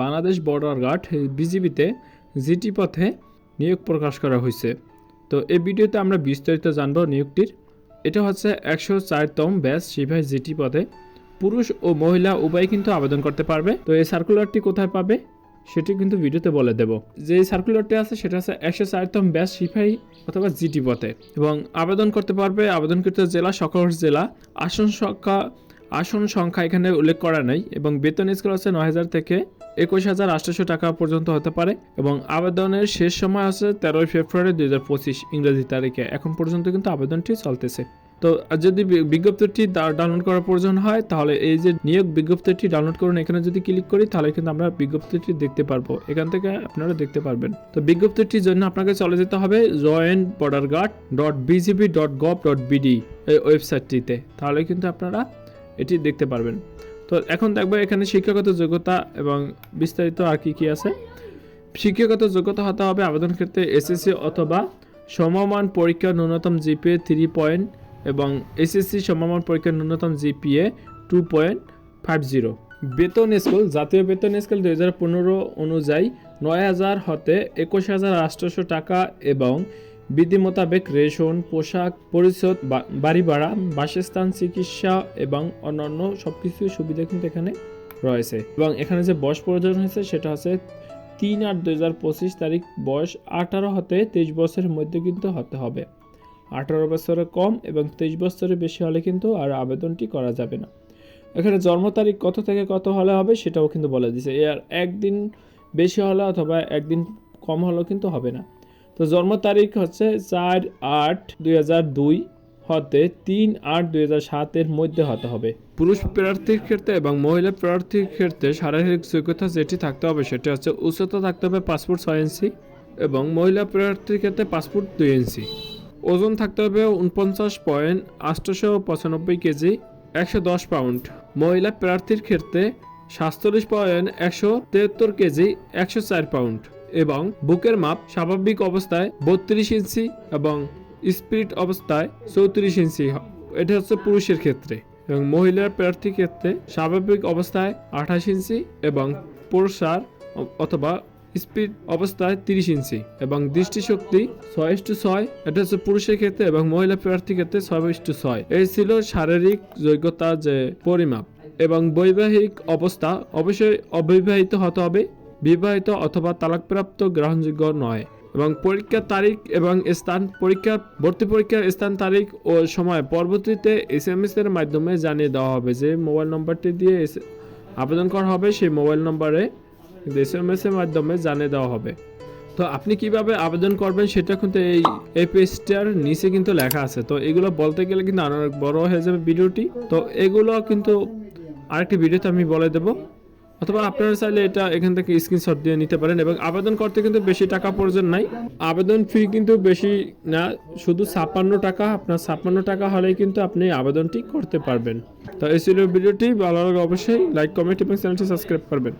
Bangladesh border guard বিজিবিতে GT পথে নিয়োগ প্রকাশ করা হয়েছে। তো এই ভিডিওতে আমরা বিস্তারিত জানব নিয়োগটির। এটা হচ্ছে একশো চারতম ব্যাচ সিপাহী জিটি পদে। পুরুষ ও মহিলা উভয় কিন্তু আবেদন করতে পারবে। তো এই সার্কুলারটি কোথায় পাবে, সেটি কিন্তু ভিডিওতে বলে দেব। যে সার্কুলারটি আছে, সেটা হচ্ছে একশো চারতম ব্যাস সিপাহী অথবা জিটি পথে এবং আবেদন করতে পারবে আবেদনকৃত জেলা, সকল জেলা। আসন সংখ্যা আসন সংখ্যা এখানে উল্লেখ করা নেই এবং বেতন স্কেল হচ্ছে নয় হাজার থেকে একুশ হাজার আটশোশো টাকা পর্যন্ত হতে পারে এবং আবেদনের শেষ সময় আছে তেরোই ফেব্রুয়ারি দুই হাজার পঁচিশ ইংরেজি তারিখে। এখন পর্যন্ত কিন্তু আবেদনটি চলতেছে। তো যদি বিজ্ঞপ্তিটি ডাউনলোড করার প্রয়োজন হয়, তাহলে এই যে নিয়োগ বিজ্ঞপ্তিটি ডাউনলোড করুন, এখানে যদি ক্লিক করি, তাহলে কিন্তু আমরা বিজ্ঞপ্তিটি দেখতে পারব। এখান থেকে আপনারা দেখতে পারবেন। তো, বিজ্ঞপ্তিটির জন্য আপনাকে চলে যেতে হবে join border guard dot BGB dot gov dot BD এই ওয়েবসাইটটিতে তাহলে কিন্তু আপনারা এটি দেখতে পারবেন। তো এখন দেখব এখানে শিক্ষাগত যোগ্যতা এবং বিস্তারিত আর কি কি আছে। শিক্ষাগত যোগ্যতা হতে হবে আবেদন ক্ষেত্রে এসএসসি অথবা সমমান পরীক্ষা ন্যূনতম জিপিএ থ্রি পয়েন্ট এবং এসএসসি সমমান পরীক্ষার ন্যূনতম GPA two point five zero বেতন স্কেল, জাতীয় বেতন স্কেল দুই হাজার পনেরো অনুযায়ী নয় হাজার হতে একুশ হাজার আটশোশো টাকা এবং বিধি মোতাবেক রেশন, পোশাক বা- বাড়ি ভাড়া, বাসস্থান, চিকিৎসা এবং অন্যান্য সব কিছু সুবিধা কিন্তু এখানে রয়েছে। এবং এখানে যে বয়স প্রয়োজন হয়েছে সেটা হচ্ছে তিন আট দুই হাজার পঁচিশ তারিখ বয়স আঠারো হতে তেইশ বছরের মধ্যে কিন্তু হতে হবে। আঠারো বছরের কম এবং তেইশ বছরের বেশি হলে কিন্তু আর আবেদনটি করা যাবে না। এখানে জন্ম তারিখ কত থেকে কত হলে হবে সেটাও কিন্তু বলে দিছে। এর একদিন বেশি হলে অথবা একদিন কম হলেও কিন্তু হবে না। তো জন্ম তারিখ হচ্ছে চার আট দুই হতে তিন আট দুই হাজার সাতের মধ্যে হতে হবে। পুরুষ প্রার্থীর ক্ষেত্রে এবং মহিলা প্রার্থীর ক্ষেত্রে শারীরিক যোগ্যতা যেটি থাকতে হবে সেটি হচ্ছে উচ্চতা থাকতে হবে পাসপোর্ট ছয় ইঞ্চি এবং মহিলা প্রার্থীর ক্ষেত্রে পাসপোর্ট দুই ইঞ্চি। ওজন থাকতে হবে উনপঞ্চাশ পয়েন্ট আটশোশো পঁচানব্বই কেজি, একশো দশ পাউন্ড। মহিলা প্রার্থীর ক্ষেত্রে সাতচল্লিশ পয়েন্ট একশো তেহাত্তর কেজি, একশো চার পাউন্ড। এবং বুকের মাপ স্বাভাবিক অবস্থায় বত্রিশ ইঞ্চি এবং স্পিরিট অবস্থায় চৌত্রিশ ইঞ্চি এটা হচ্ছে পুরুষের ক্ষেত্রে। এবং মহিলার প্রার্থীর ক্ষেত্রে স্বাভাবিক অবস্থায় আঠাশ ইঞ্চি এবং পুরুষার অথবা স্পিড অবস্থায় তিরিশ ইঞ্চি এবং দৃষ্টিশক্তি ছয় টু ছয়, এটা হচ্ছে পুরুষের ক্ষেত্রে এবং মহিলা প্রার্থীর ক্ষেত্রে ছয় টু ছয়। এই ছিল শারীরিক যোগ্যতা যে পরিমাপ এবং বৈবাহিক অবস্থা অবশ্যই অবিবাহিত হতে হবে। বিবাহিত অথবা তালাকপ্রাপ্ত গ্রহণযোগ্য নয় এবং পরীক্ষার তারিখ এবং স্থান পরীক্ষা, ভর্তি পরীক্ষার স্থান তারিখ ও সময় পরবর্তীতে এস এম এস এর মাধ্যমে জানিয়ে দেওয়া হবে যে মোবাইল নম্বরটি দিয়ে আবেদন করা হবে, সেই মোবাইল নম্বরে এস এম এস এর মাধ্যমে জানিয়ে দেওয়া হবে। তো আপনি কীভাবে আবেদন করবেন সেটা কিন্তু এই এই পেজটার নিচে কিন্তু লেখা আছে। তো এগুলো বলতে গেলে কিন্তু আরও অনেক বড় হয়ে যাবে ভিডিওটি। তো এগুলো কিন্তু আরেকটি ভিডিওতে আমি বলে দেব। অথবা আপনারা চাইলে এটা এখান থেকে স্ক্রিনশট দিয়ে নিতে পারেন এবং আবেদন করতে কিন্তু বেশি টাকা প্রয়োজন নাই। আবেদন ফি কিন্তু বেশি না, শুধু ছাপ্পান্ন টাকা, আপনার ছাপ্পান্ন টাকা হলেই কিন্তু আপনি আবেদনটি করতে পারবেন। তো এই ছিল ভিডিওটি, ভালো লাগলে অবশ্যই লাইক কমেন্ট এবং চ্যানেলটি সাবস্ক্রাইব করবেন।